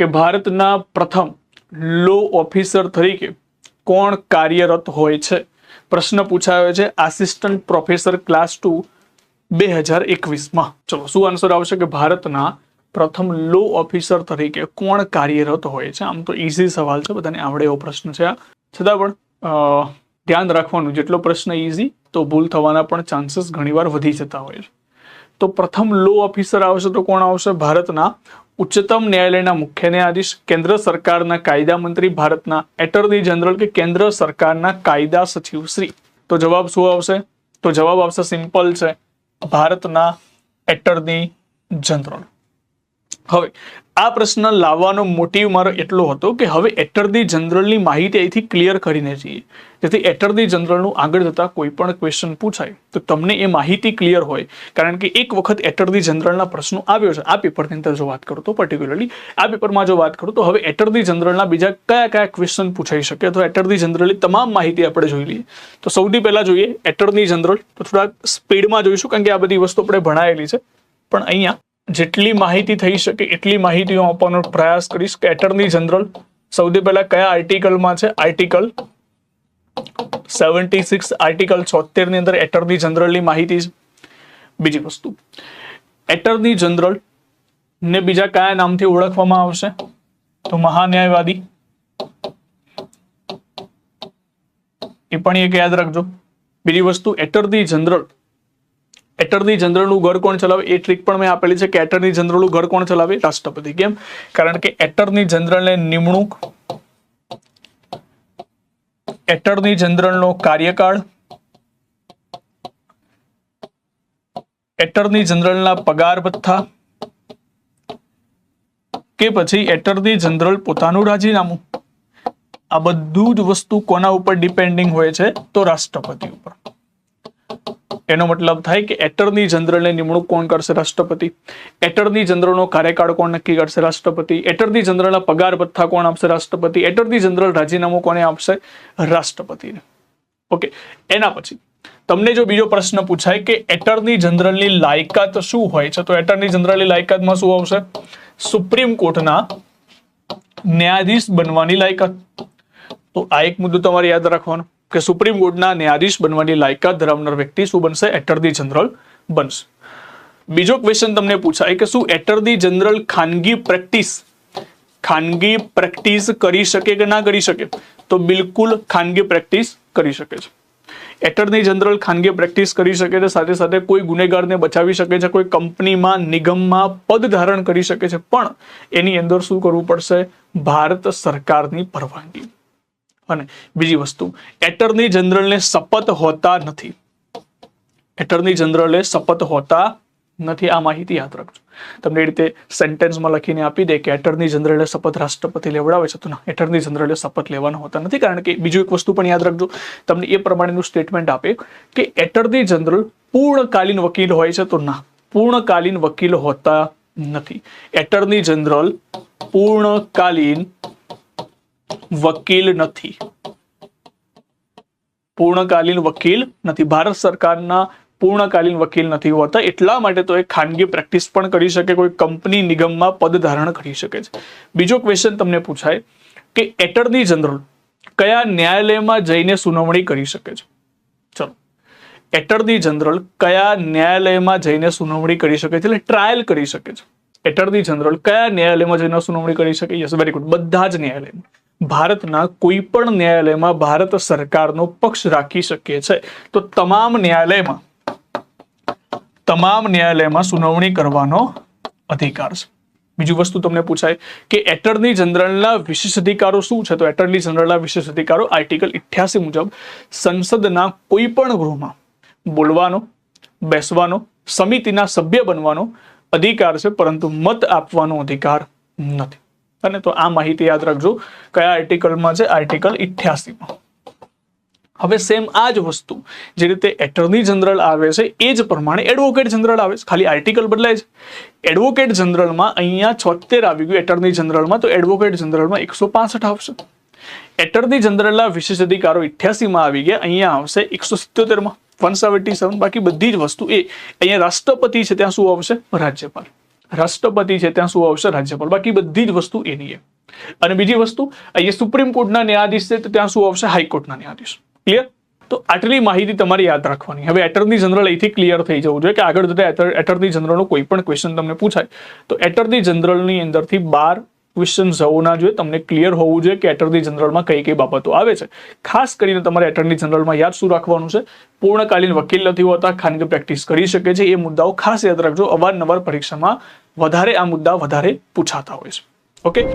કે ભારતના પ્રથમ લો ઓફિસર તરીકે કોણ કાર્યરત હોય છે? પ્રશ્ન પૂછાયો છે આસિસ્ટન્ટ પ્રોફેસર ક્લાસ ટુ બે હજાર એકવીસમાં. ચલો, શું આન્સર આવશે કે ભારતના પ્રથમ લો ઓફિસર તરીકે કોણ કાર્યરત હોય છે? આમ તો ઇઝી સવાલ છે, બધાને આવડે એવો પ્રશ્ન છે આ. છતાં પણ ધ્યાન રાખવાનું, જેટલો પ્રશ્ન ઇઝી તો ભૂલ થવાના પણ ચાન્સીસ ઘણીવાર વધી જતા હોય છે. તો પ્રથમ લો ઓફિસર આવશે તો કોણ આવશે? ભારતના ઉચ્ચતમ ન્યાયાલયના મુખ્ય ન્યાયાધીશ, કેન્દ્ર સરકારના કાયદા મંત્રી, ભારતના એટર્ની જનરલ કે કેન્દ્ર સરકારના કાયદા સચિવ શ્રી. તો જવાબ શું આવશે? તો જવાબ આવશે સિમ્પલ છે, ભારતના એટર્ની જનરલ. હવે આ પ્રશ્ન લાવવાનો મોટિવ મારો એટલો હતો કે હવે એટર્ની જનરલની માહિતી અહીંથી ક્લિયર કરીને જઈએ. જેથી એટર્ની જનરલનું આગળ જતા કોઈ પણ ક્વેશ્ચન પૂછાય. તો તમને એ માહિતી ક્લિયર હોય. કારણ કે એક વખત એટર્ની જનરલના પ્રશ્નો આવ્યો છે. આ પેપરની અંદર જો વાત કરું તો પર્ટિક્યુલરલી આ પેપરમાં જો વાત કરું તો હવે એટર્ની જનરલના બીજા કયા કયા ક્વેશ્ચન પૂછાઈ શકે? તો એટર્ની જનરલની તમામ માહિતી આપણે જોઈ લઈએ. તો સૌથી પહેલાં જોઈએ એટર્ની જનરલ. તો થોડા સ્પીડમાં જોઈશું, કારણ કે આ બધી વસ્તુ આપણે ભણાયેલી છે. પણ અહીંયા જેટલી માહિતી થઈ શકે, એટલી માહિતી હું આપવાનો પ્રયાસ કરીશ કે એટર્ની જનરલ સૌથી પહેલા કયા આર્ટિકલમાં છે? આર્ટિકલ સેવન્ટી સિક્સ આર્ટિકલ છોતેરની અંદર એટર્ની જનરલની માહિતી છે. બીજી વસ્તુ એટર્ની જનરલ ને બીજા કયા નામથી ઓળખવામાં આવશે? તો મહાન્યાયવાદી. એ પણ એક યાદ રાખજો. બીજી વસ્તુ એટર્ની જનરલ એટર્ની જનરલનું ઘર કોણ ચલાવે? એ ટ્રીક પણ મેં આપેલી છે કે એટર્ની જનરલનું ઘર કોણ ચલાવે? રાષ્ટ્રપતિ. કેમ? કારણ કે એટર્ની જનરલને નિમણૂક એટર્ની જનરલનો કાર્યકાળ એટર્ની જનરલના પગાર ભથ્થા કે પછી એટર્ની જનરલ પોતાનું રાજીનામું. આ બધું જ વસ્તુ કોના ઉપર ડિપેન્ડિંગ હોય છે? તો રાષ્ટ્રપતિ ઉપર. એનો મતલબ થાય કે એટર્ની જનરલની નિમણૂક કોણ કરશે રાષ્ટ્રપતિ? એટર્ની જનરલનો કાર્યકાળ કોણ નક્કી કરશે રાષ્ટ્રપતિ? એટર્ની જનરલના પગાર ભથ્થા કોણ આપશે રાષ્ટ્રપતિ? એટર્ની જનરલ રાજીનામું કોને આપશે? રાષ્ટ્રપતિને. ઓકે, એના પછી તમને જો બીજો પ્રશ્ન પૂછાય કે એટર્ની જનરલની લાયકાત શું હોય છે, તો એટર્ની જનરલની લાયકાતમાં શું આવશે? સુપ્રીમ કોર્ટના ન્યાયાધીશ બનવાની લાયકાત. તો આ એક મુદ્દો તમારે યાદ રાખવાનો. કે સુપ્રીમ કોર્ટના ન્યાયાધીશ બનવાની લાયકાત ધરાવનાર વ્યક્તિ શું બનશે? એટર્ની જનરલ બનશે. બીજો ક્વેશ્ચન તમને પૂછાય કે શું એટર્ની જનરલ ખાનગી પ્રેક્ટિસ ખાનગી પ્રેક્ટિસ કરી શકે કે ના કરી શકે? તો બિલકુલ ખાનગી પ્રેક્ટિસ કરી શકે છે. એટર્ની જનરલ ખાનગી પ્રેક્ટિસ કરી શકે છે, સાથે સાથે કોઈ ગુનેગારને બચાવી શકે છે, કોઈ કંપનીમાં, નિગમમાં પદ ધારણ કરી શકે છે. પણ એની અંદર શું કરવું પડશે? ભારત સરકારની પરવાનગી. અને બીજી વસ્તુ, એટર્ની જનરલને શપથ હોતા નથી. એટર્ની જનરલે શપથ હોતા નથી, આ માહિતી યાદ રાખજો. તમને એ રીતે સેન્ટેન્સમાં લખીને આપી દે કે એટર્ની જનરલે શપથ રાષ્ટ્રપતિ લેવડાવે છે, તો ના, એટર્ની જનરલે શપથ લેવાના હોતા નથી. કારણ કે બીજું એક વસ્તુ પણ યાદ રાખજો, તમને એ પ્રમાણેનું સ્ટેટમેન્ટ આપે કે એટર્ની જનરલ પૂર્ણકાલીન વકીલ હોય છે, તો ના, પૂર્ણકાલીન વકીલ હોતા નથી. એટર્ની જનરલ પૂર્ણકાલીન વકીલ નથી. પૂર્ણકાલીન વકીલ નથી. ભારત સરકારના પૂર્ણકાલીન વકીલ નથી હોતા. એટલા માટે તો એ ખાનગી પ્રેક્ટિસ પણ કરી શકે, કોઈ કંપની નિગમમાં પદ ધારણ કરી શકે છે. બીજો ક્વેશ્ચન તમને પૂછાય કે એટર્ની જનરલ કયા ન્યાયાલયમાં જઈને સુનાવણી કરી શકે છે? ચલો. એટર્ની જનરલ કયા ન્યાયાલયમાં જઈને સુનાવણી કરી શકે છે? એટલે ટ્રાયલ કરી શકે છે. એટર્ની જનરલ કયા ન્યાયાલયમાં જઈને સુનાવણી કરી શકે? યસ વેરી ગુડ બધા જ ન્યાયાલયમાં. ભારતના કોઈ પણ ન્યાયાલયમાં ભારત સરકારનો પક્ષ રાખી શકે છે. તો તમામ ન્યાયાલયમાં તમામ ન્યાયાલયમાં સુનાવણી કરવાનો અધિકાર છે. બીજું વસ્તુ તમને પૂછાય કે એટર્ની જનરલના વિશેષ અધિકારો શું છે? તો એટર્ની જનરલના વિશેષ અધિકારો આર્ટિકલ ઇઠ્યાસી મુજબ, સંસદના કોઈ પણ ગૃહમાં બોલવાનો, બેસવાનો, સમિતિના સભ્ય બનવાનો અધિકાર છે, પરંતુ મત આપવાનો અધિકાર નથી. અને તો આ માહિતી યાદ રાખજો કયા આર્ટિકલમાં છે? આર્ટિકલ ઇઠ્યાસીમાં. હવે સેમ આ જ વસ્તુ. જે રીતે એટર્ની જનરલ આવે છે, એ જ પ્રમાણે એડવોકેટ જનરલ આવે છે. ખાલી આર્ટિકલ બદલાય છે. એડવોકેટ જનરલમાં અહીંયા છોતેર આવી ગયું એટર્ની જનરલમાં તો એડવોકેટ જનરલમાં એકસો આવશે. એટર્ની જનરલના વિશેષ અધિકારો ઇઠ્યાસીમાં આવી ગયા, અહીંયા આવશે એકસો સિત્યોતેરમાં. વન સેવન્ટી સેવન બાકી બધી જ વસ્તુ એ અહીંયા રાષ્ટ્રપતિ છે, ત્યાં શું આવશે? રાજ્યપાલ. રાષ્ટ્રપતિ છે, ત્યાં શું આવશે? રાજ્યપાલ. બાકી બધી જ વસ્તુ એની એ અને બીજી વસ્તુ, અહીંયા સુપ્રીમ કોર્ટના ન્યાયાધીશ છે, તો ત્યાં શું આવશે? હાઈકોર્ટના ન્યાયાધીશ. ક્લિયર તો આટલી માહિતી તમારે યાદ રાખવાની. હવે એટર્ની જનરલ અહીંથી ક્લિયર થઈ જવું જોઈએ કે આગળ જતા એટર્ની જનરલનો કોઈ પણ ક્વેશ્ચન તમને પૂછાય. તો એટર્ની જનરલની અંદરથી બાર ક્વેશ્ચન હોવાના જોઈએ. તમને ક્લિયર હોવું જોઈએ કે એટર્ની જનરલમાં કઈ કઈ બાબતો આવે છે. ખાસ કરીને તમારે એટર્ની જનરલમાં યાદ શું રાખવાનું છે? પૂર્ણકાલીન વકીલ નથી હોતા, ખાનગી પ્રેક્ટિસ કરી શકે છે. એ મુદ્દાઓ ખાસ યાદ રાખજો. અવારનવાર પરીક્ષામાં વધારે આ મુદ્દા વધારે પૂછાતા હોય છે. ઓકે